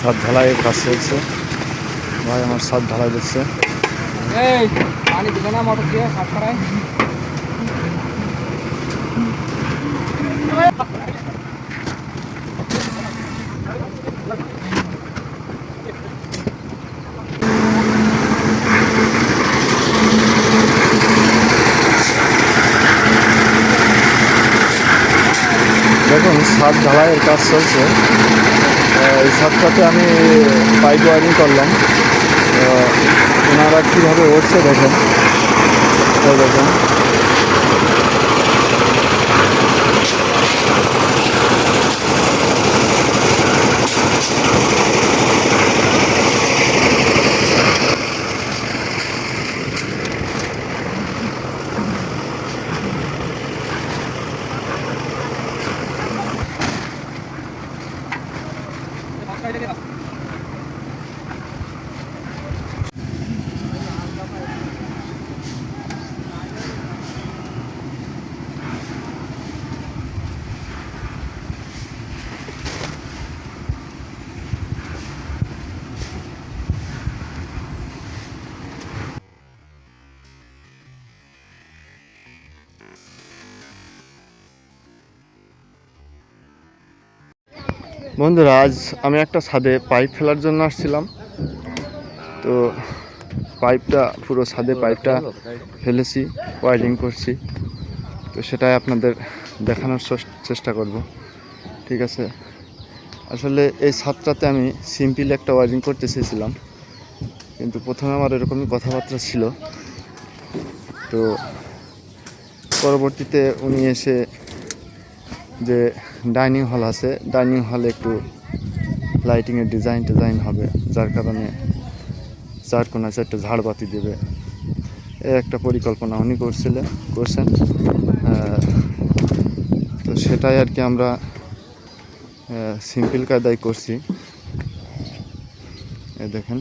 সাত ঢালাই কাজ চলছে। ভাই, আমার সাত ঢালাই দিচ্ছে। পানি দিবে না মোটর দিয়ে, সাত ঢালাই। দেখুন ছাদ ঢালাইয়ের কাজ চলছে। এই ছাদটাতে আমি পাইপ ওয়ারিং করলাম। ওনারা কীভাবে উঠছে দেখেন। দেখুন দেখেন। বন্ধুরা, আজ আমি একটা ছাদে পাইপ ফেলার জন্য আসছিলাম। তো পাইপটা, পুরো ছাদে পাইপটা ফেলেছি ওয়ারিং করছি। তো সেটাই আপনাদের দেখানোর চেষ্টা করব। ঠিক আছে? আসলে এই ছাদটাতে আমি সিম্পল একটা ওয়ারিং করতে চেয়েছিলাম। কিন্তু প্রথমে আমার এরকমই কথাবার্তা ছিল। তো পরবর্তীতে উনি এসে যে ডাইনিং হল আছে, ডাইনিং হলে একটু লাইটিংয়ের ডিজাইন টিজাইন হবে, যার কারণে চার কোনা চারটে ঝাড়বাতি দেবে। এ একটা পরিকল্পনা উনি করছিলেন করছেন। তো সেটাই আর কি আমরা সিম্পল কায়দায় করছি। এ দেখেন।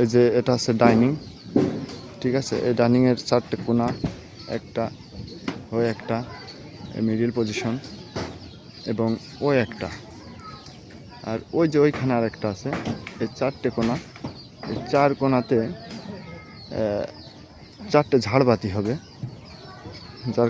এই যে এটা আছে ডাইনিং, ঠিক আছে? এই ডাইনিংয়ের চারটে কোনা একটা ও একটা মিডিল পজিশন এবং ও একটা। আর ওই যে ওইখানে আর একটা আছে, এই চারটে কোনা এই চার কোনাতে চারটে ঝাড়বাতি হবে, যার